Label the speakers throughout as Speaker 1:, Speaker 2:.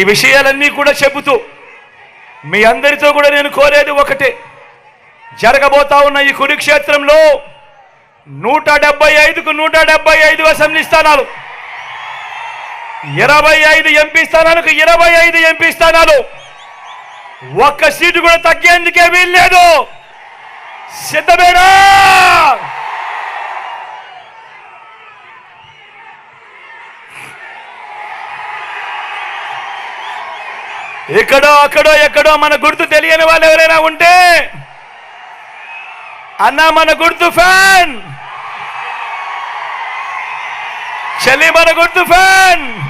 Speaker 1: ఈ విషయాలన్నీ కూడా చెబుతూ మీ అందరితో కూడా నేను కోరేది ఒకటే. జరగబోతా ఉన్న ఈ కురుక్షేత్రంలో నూట డెబ్బై ఐదుకు నూట డెబ్బై ఐదు అసెంబ్లీ స్థానాలు ఇరవై ఐదు ఎంపీ స్థానాలకు ఇరవై ఐదు ఎంపీ స్థానాలు. ఒక్క సీటు కూడా తగ్గేందుకే వీల్లేదు. సిద్ధమేనా? ఎక్కడో అక్కడో ఎక్కడో మన గుర్తు తెలియని వాళ్ళు ఎవరైనా ఉంటే అన్న మన గుర్తు ఫ్యాన్. చెల్లి మన గుర్తు ఫ్యాన్.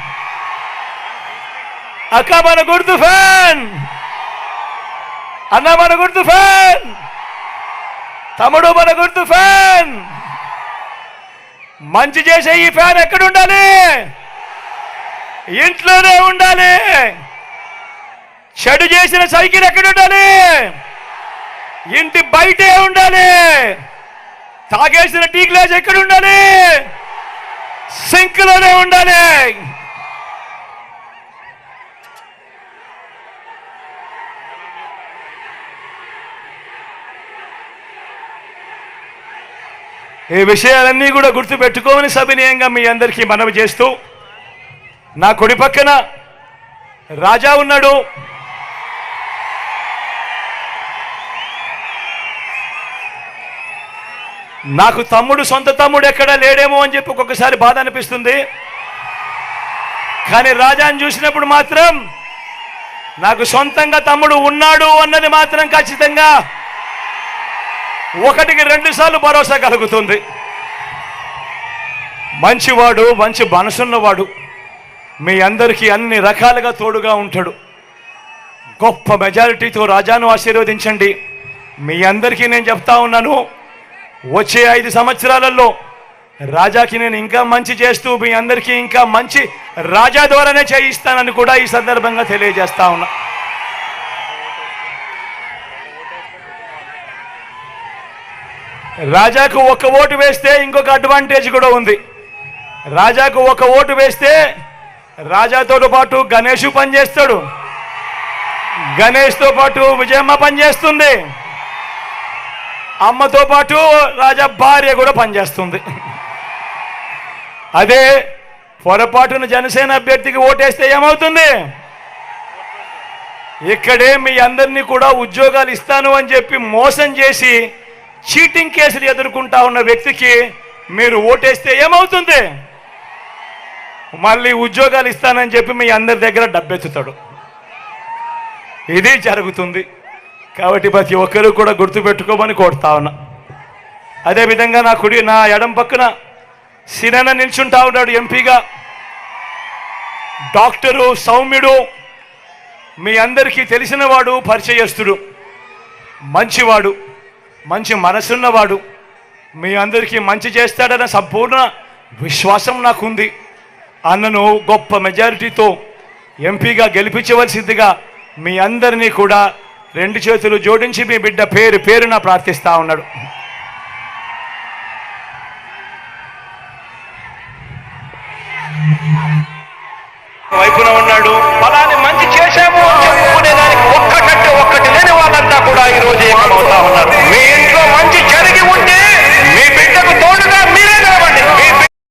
Speaker 1: అక్క మన గుర్తు ఫ్యాన్. అన్న మన గుర్తు ఫ్యాన్. తమ్ముడు మన గుర్తు ఫ్యాన్. మంచి చేసే ఈ ఫ్యాన్ ఎక్కడ ఉండాలి? ఇంట్లోనే ఉండాలి. షడు చేసిన సైకిల్ ఎక్కడ ఉండాలి ఇంటి బయటే ఉండాలి. తాగేసిన టీ గ్లాస్ ఎక్కడ ఉండాలి సింక్లోనే ఉండాలి. ఈ విషయాలన్నీ కూడా గుర్తుపెట్టుకోమని సవినయంగా మీ అందరికీ మనవి చేస్తూ నా కుడి పక్కన రాజా ఉన్నాడు. నాకు తమ్ముడు సొంత తమ్ముడు ఎక్కడ లేడేమో అని చెప్పి ఒక్కొక్కసారి బాధ అనిపిస్తుంది. కానీ రాజాని చూసినప్పుడు మాత్రం నాకు సొంతంగా తమ్ముడు ఉన్నాడు అన్నది మాత్రం ఖచ్చితంగా ఒకటికి రెండు సార్లు భరోసా కలుగుతుంది. మంచివాడు మంచి మనసున్నవాడు మీ అందరికీ అన్ని రకాలుగా తోడుగా ఉంటాడు. గొప్ప మెజారిటీతో రాజాను ఆశీర్వదించండి. మీ అందరికీ నేను చెప్తా ఉన్నాను. వచ్చే ఐదు సంవత్సరాలలో రాజాకి నేను ఇంకా మంచి చేస్తూ మీ అందరికీ ఇంకా మంచి రాజా ద్వారానే చేయిస్తానని కూడా ఈ సందర్భంగా తెలియజేస్తా ఉన్నా. రాజాకు ఒక ఓటు వేస్తే ఇంకొక అడ్వాంటేజ్ కూడా ఉంది. రాజాకు ఒక ఓటు వేస్తే రాజాతో పాటు గణేష్ పనిచేస్తాడు. గణేష్తో పాటు విజయమ్మ పనిచేస్తుంది. అమ్మతో పాటు రాజా భార్య కూడా పనిచేస్తుంది. అదే పొరపాటున జనసేన అభ్యర్థికి ఓటేస్తే ఏమవుతుంది? ఇక్కడే మీ అందరినీ కూడా ఉద్యోగాలు ఇస్తాను అని చెప్పి మోసం చేసి చీటింగ్ కేసులు ఎదుర్కొంటా ఉన్న వ్యక్తికి మీరు ఓటేస్తే ఏమవుతుంది? మళ్ళీ ఉద్యోగాలు ఇస్తానని చెప్పి మీ అందరి దగ్గర డబ్బెత్తుతాడు. ఇది జరుగుతుంది. కాబట్టి ప్రతి ఒక్కరూ కూడా గుర్తుపెట్టుకోమని కోరుతా ఉన్నా. అదేవిధంగా నా కుడి నా ఎడం పక్కన సినన నిల్చుంటా ఉన్నాడు ఎంపీగా. డాక్టరు సౌమ్యుడు మీ అందరికీ తెలిసినవాడు పరిచయస్తుడు మంచివాడు మంచి మనసున్నవాడు మీ అందరికీ మంచి చేస్తాడన్న సంపూర్ణ విశ్వాసం నాకుంది. అన్నను గొప్ప మెజారిటీతో ఎంపీగా గెలిపించవలసిందిగా మీ అందరినీ కూడా రెండు చేతులు జోడించి మీ బిడ్డ పేరు పేరున ప్రార్థిస్తా ఉన్నాడు. వైపున ఉన్నాడు. ఫలాన్ని మంచి చేశాము చెప్పుకునేదానికి ఒక్కటంటే